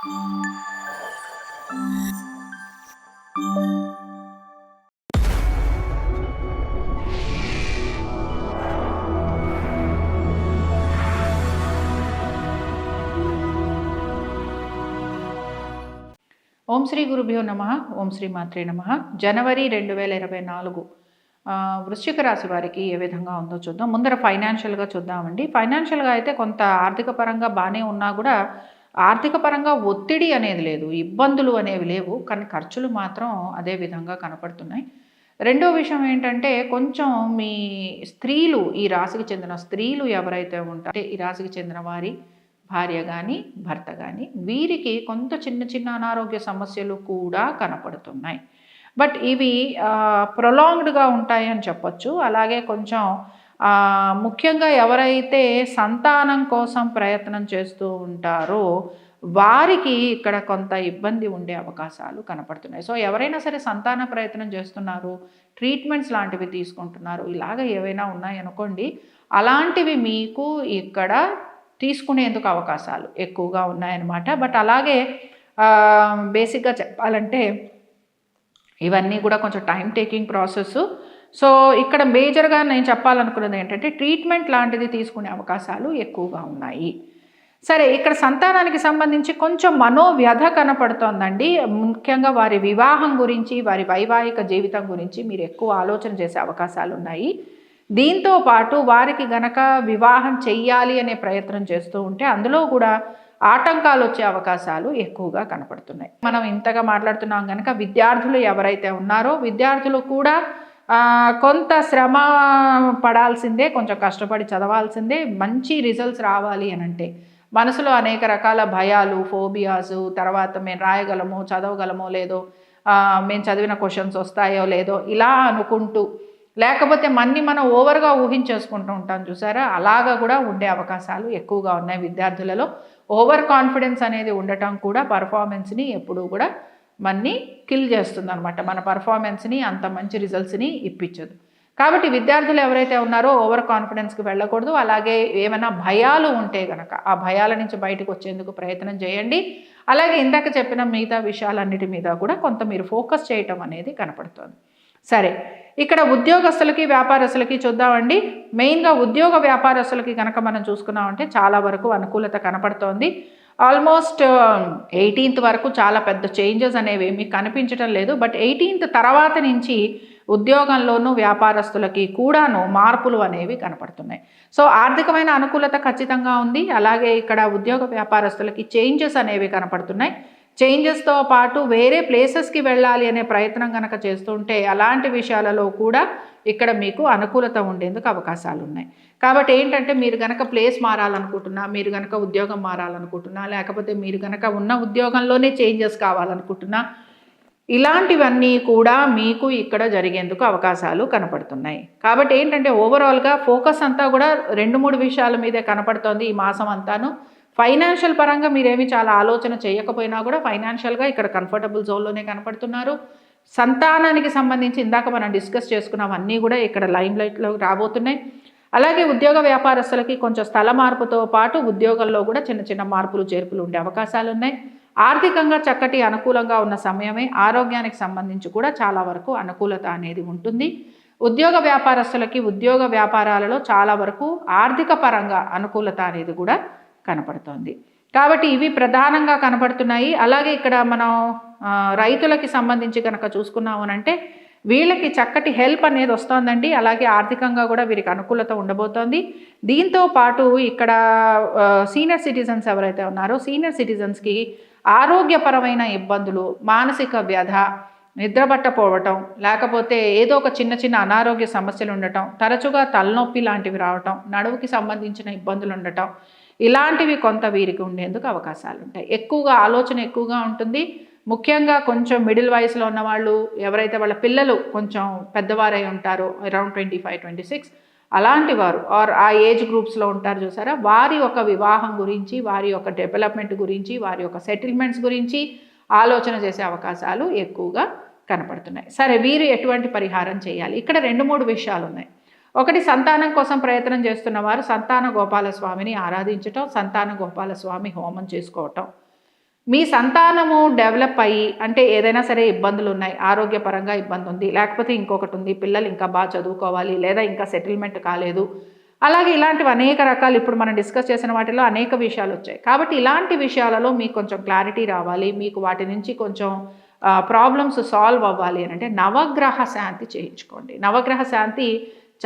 ఓం శ్రీ గురుభ్యో నమ. ఓం శ్రీ మాత్రే నమ. జనవరి రెండు వేల ఇరవై నాలుగు. వృశ్చిక రాశి వారికి ఏ విధంగా ఉందో చూద్దాం. ముందర ఫైనాన్షియల్గా చూద్దామండి. ఫైనాన్షియల్గా అయితే కొంత ఆర్థిక పరంగా బాగానే ఉన్నా కూడా ఆర్థిక పరంగా ఒత్తిడి అనేది లేదు ఇబ్బందులు అనేవి లేవు కానీ ఖర్చులు మాత్రం అదే విధంగా కనపడుతున్నాయి. రెండో విషయం ఏంటంటే కొంచెం మీ స్త్రీలు ఈ రాశికి చెందిన స్త్రీలు ఎవరైతే ఉంటారో ఈ రాశికి చెందిన వారి భార్య కానీ భర్త కానీ వీరికి కొంత చిన్న చిన్న అనారోగ్య సమస్యలు కూడా కనపడుతున్నాయి. బట్ ఇవి ప్రొలాంగ్డ్గా ఉంటాయి అని చెప్పొచ్చు. అలాగే కొంచెం ముఖ్యంగా ఎవరైతే సంతానం కోసం ప్రయత్నం చేస్తూ ఉంటారో వారికి ఇక్కడ కొంత ఇబ్బంది ఉండే అవకాశాలు కనపడుతున్నాయి. సో ఎవరైనా సరే సంతాన ప్రయత్నం చేస్తున్నారు ట్రీట్మెంట్స్ లాంటివి తీసుకుంటున్నారు ఇలాగ ఏవైనా ఉన్నాయనుకోండి అలాంటివి మీకు ఇక్కడ తీసుకునేందుకు అవకాశాలు ఎక్కువగా ఉన్నాయన్నమాట. బట్ అలాగే బేసిక్గా చెప్పాలంటే ఇవన్నీ కూడా కొంచెం టైం టేకింగ్ ప్రాసెస్ సో ఇక్కడ మేజర్గా నేను చెప్పాలనుకున్నది ఏంటంటే ట్రీట్మెంట్ లాంటిది తీసుకునే అవకాశాలు ఎక్కువగా ఉన్నాయి. సరే ఇక్కడ సంతానానికి సంబంధించి కొంచెం మనోవ్యధ కనపడుతోందండి. ముఖ్యంగా వారి వివాహం గురించి వారి వైవాహిక జీవితం గురించి మీరు ఎక్కువ ఆలోచన చేసే అవకాశాలు ఉన్నాయి. దీంతో పాటు వారికి గనక వివాహం చెయ్యాలి అనే ప్రయత్నం చేస్తూ ఉంటే అందులో కూడా ఆటంకాలు వచ్చే అవకాశాలు ఎక్కువగా కనపడుతున్నాయి. మనం ఇంతగా మాట్లాడుతున్నాం కనుక విద్యార్థులు ఎవరైతే ఉన్నారో విద్యార్థులు కూడా కొంత శ్రమ పడాల్సిందే కొంచెం కష్టపడి చదవాల్సిందే మంచి రిజల్ట్స్ రావాలి అని అంటే మనసులో అనేక రకాల భయాలు ఫోబియాస్ తర్వాత మేము రాయగలము చదవగలమో లేదో మేము చదివిన క్వశ్చన్స్ వస్తాయో లేదో ఇలా అనుకుంటూ లేకపోతే మన్ని మనం ఓవర్గా ఊహించేసుకుంటూ ఉంటాం చూసారా? అలాగా కూడా ఉండే అవకాశాలు ఎక్కువగా ఉన్నాయి విద్యార్థులలో. ఓవర్ కాన్ఫిడెన్స్ అనేది ఉండటం కూడా పర్ఫార్మెన్స్ని ఎప్పుడూ కూడా మన్ని కిల్ చేస్తుంది అనమాట మన పర్ఫార్మెన్స్ని అంత మంచి రిజల్ట్స్ని ఇప్పించదు. కాబట్టి విద్యార్థులు ఎవరైతే ఉన్నారో ఓవర్ కాన్ఫిడెన్స్కి వెళ్ళకూడదు. అలాగే ఏమైనా భయాలు ఉంటే గనక ఆ భయాల నుంచి బయటకు వచ్చేందుకు ప్రయత్నం చేయండి. అలాగే ఇందాక చెప్పిన మిగతా విషయాలన్నిటి మీద కూడా కొంత మీరు ఫోకస్ చేయటం అనేది కనపడుతుంది. సరే ఇక్కడ ఉద్యోగస్తులకి వ్యాపారస్తులకి చూద్దామండి. మెయిన్గా ఉద్యోగ వ్యాపారస్తులకి కనుక మనం చూసుకున్నామంటే చాలా వరకు అనుకూలత కనపడుతోంది. ఆల్మోస్ట్ ఎయిటీన్త్ వరకు చాలా పెద్ద చేంజెస్ అనేవి ఏమీ కనిపించడం లేదు. బట్ ఎయిటీన్త్ తర్వాత నుంచి ఉద్యోగంలోనూ వ్యాపారస్తులకి కూడాను మార్పులు అనేవి కనపడుతున్నాయి. సో ఆర్థికమైన అనుకూలత ఖచ్చితంగా ఉంది. అలాగే ఇక్కడ ఉద్యోగ వ్యాపారస్తులకి చేంజెస్ అనేవి కనపడుతున్నాయి. చేంజెస్తో పాటు వేరే ప్లేసెస్కి వెళ్ళాలి అనే ప్రయత్నం కనుక చేస్తుంటే అలాంటి విషయాలలో కూడా ఇక్కడ మీకు అనుకూలత ఉండేందుకు అవకాశాలు ఉన్నాయి. కాబట్టి ఏంటంటే మీరు కనుక ప్లేస్ మారాలనుకుంటున్నా మీరు కనుక ఉద్యోగం మారాలనుకుంటున్నా లేకపోతే మీరు కనుక ఉన్న ఉద్యోగంలోనే చేంజెస్ కావాలనుకుంటున్నా ఇలాంటివన్నీ కూడా మీకు ఇక్కడ జరిగేందుకు అవకాశాలు కనపడుతున్నాయి. కాబట్టి ఏంటంటే ఓవరాల్గా ఫోకస్ అంతా కూడా రెండు మూడు విషయాల మీదే కనపడుతోంది ఈ మాసం అంతాను. ఫైనాన్షియల్ పరంగా మీరేమి చాలా ఆలోచన చేయకపోయినా కూడా ఫైనాన్షియల్గా ఇక్కడ కంఫర్టబుల్ జోన్లోనే కనపడుతున్నారు. సంతానానికి సంబంధించి ఇందాక మనం డిస్కస్ చేసుకున్నాం అన్నీ కూడా ఇక్కడ లైమ్ లైట్లో రాబోతున్నాయి. అలాగే ఉద్యోగ వ్యాపారస్తులకి కొంచెం స్థల మార్పుతో పాటు ఉద్యోగంలో కూడా చిన్న చిన్న మార్పులు చేర్పులు ఉండే అవకాశాలు ఉన్నాయి. ఆర్థికంగా చక్కటి అనుకూలంగా ఉన్న సమయమే ఆరోగ్యానికి సంబంధించి కూడా చాలా వరకు అనుకూలత అనేది ఉంటుంది. ఉద్యోగ వ్యాపారస్తులకి ఉద్యోగ వ్యాపారాలలో చాలా వరకు ఆర్థిక పరంగా అనుకూలత అనేది కూడా కనపడుతోంది. కాబట్టి ఇవి ప్రధానంగా కనపడుతున్నాయి. అలాగే ఇక్కడ మనం రైతులకి సంబంధించి కనుక చూసుకున్నామనంటే వీళ్ళకి చక్కటి హెల్ప్ అనేది వస్తోందండి. అలాగే ఆర్థికంగా కూడా వీరికి అనుకూలత ఉండబోతోంది. దీంతో పాటు ఇక్కడ సీనియర్ సిటిజన్స్ ఎవరైతే ఉన్నారో సీనియర్ సిటిజన్స్కి ఆరోగ్యపరమైన ఇబ్బందులు మానసిక వ్యధ నిద్రపట్టపోవటం లేకపోతే ఏదో ఒక చిన్న చిన్న అనారోగ్య సమస్యలు ఉండటం తరచుగా తలనొప్పి లాంటివి రావటం నడువుకి సంబంధించిన ఇబ్బందులు ఉండటం ఇలాంటివి కొంత వీరికి ఉండేందుకు అవకాశాలు ఉంటాయి ఎక్కువగా ఆలోచన ఎక్కువగా ఉంటుంది. ముఖ్యంగా కొంచెం మిడిల్ వయసులో ఉన్న వాళ్ళు ఎవరైతే వాళ్ళ పిల్లలు కొంచెం పెద్దవారై ఉంటారో around twenty five twenty six అలాంటి వారు ఆర్ ఆ ఏజ్ గ్రూప్స్లో ఉంటారు చూసారా? వారి యొక్క వివాహం గురించి వారి యొక్క డెవలప్మెంట్ గురించి వారి యొక్క సెటిల్మెంట్స్ గురించి ఆలోచన చేసే అవకాశాలు ఎక్కువగా కనపడుతున్నాయి. సరే వీరు ఎటువంటి పరిహారం చేయాలి? ఇక్కడ రెండు మూడు విషయాలు ఉన్నాయి ఒకటి సంతానం కోసం ప్రయత్నం చేస్తున్న వారు సంతాన గోపాల స్వామిని ఆరాధించటం సంతాన గోపాల స్వామి హోమం చేసుకోవటం. మీ సంతానము డెవలప్ అయ్యి అంటే ఏదైనా సరే ఇబ్బందులు ఉన్నాయి ఆరోగ్యపరంగా ఇబ్బంది ఉంది లేకపోతే ఇంకొకటి ఉంది పిల్లలు ఇంకా బాగా చదువుకోవాలి లేదా ఇంకా సెటిల్మెంట్ కాలేదు. అలాగే ఇలాంటివి అనేక రకాలు ఇప్పుడు మనం డిస్కస్ చేసిన వాటిలో అనేక విషయాలు వచ్చాయి. కాబట్టి ఇలాంటి విషయాలలో మీకు కొంచెం క్లారిటీ రావాలి మీకు వాటి నుంచి కొంచెం ప్రాబ్లమ్స్ సాల్వ్ అవ్వాలి అని అంటే నవగ్రహ శాంతి చేయించుకోండి. నవగ్రహ శాంతి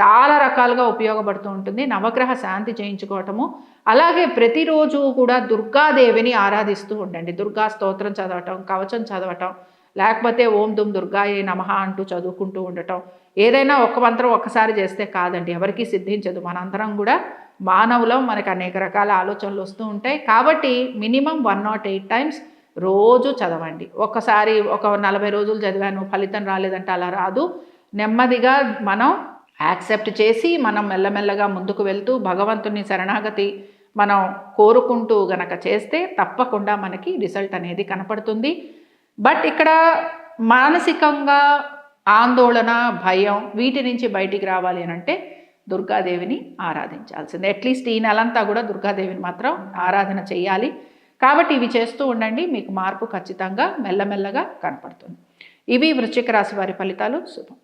చాలా రకాలుగా ఉపయోగపడుతూ ఉంటుంది. నవగ్రహ శాంతి చేయించుకోవటము. అలాగే ప్రతిరోజు కూడా దుర్గాదేవిని ఆరాధిస్తూ ఉండండి. దుర్గా స్తోత్రం చదవటం కవచం చదవటం లేకపోతే ఓం దుమ్ దుర్గాయే నమః అంటూ చదువుకుంటూ ఉండటం. ఏదైనా ఒక్క మంత్రం ఒక్కసారి చేస్తే కాదండి. ఎవరికీ సిద్ధించదు. మనందరం కూడా మానవులం. మనకు అనేక రకాల ఆలోచనలు వస్తూ ఉంటాయి. కాబట్టి minimum one not eight times రోజు చదవండి. ఒక్కసారి ఒక నలభై రోజులు చదివాను ఫలితం రాలేదంటే అలా రాదు. నెమ్మదిగా మనం యాక్సెప్ట్ చేసి మనం మెల్లమెల్లగా ముందుకు వెళ్తూ భగవంతుని శరణాగతి మనం కోరుకుంటూ గనక చేస్తే తప్పకుండా మనకి రిజల్ట్ అనేది కనపడుతుంది. బట్ ఇక్కడ మానసికంగా ఆందోళన భయం వీటి నుంచి బయటికి రావాలి అని అంటే దుర్గాదేవిని ఆరాధించాల్సిందే. అట్లీస్ట్ ఈ నెలంతా కూడా దుర్గాదేవిని మాత్రం ఆరాధన చేయాలి. కాబట్టి ఇవి చేస్తూ ఉండండి. మీకు మార్పు ఖచ్చితంగా మెల్లమెల్లగా కనపడుతుంది. ఇవి వృశ్చిక రాశి వారి ఫలితాలు. శుభం.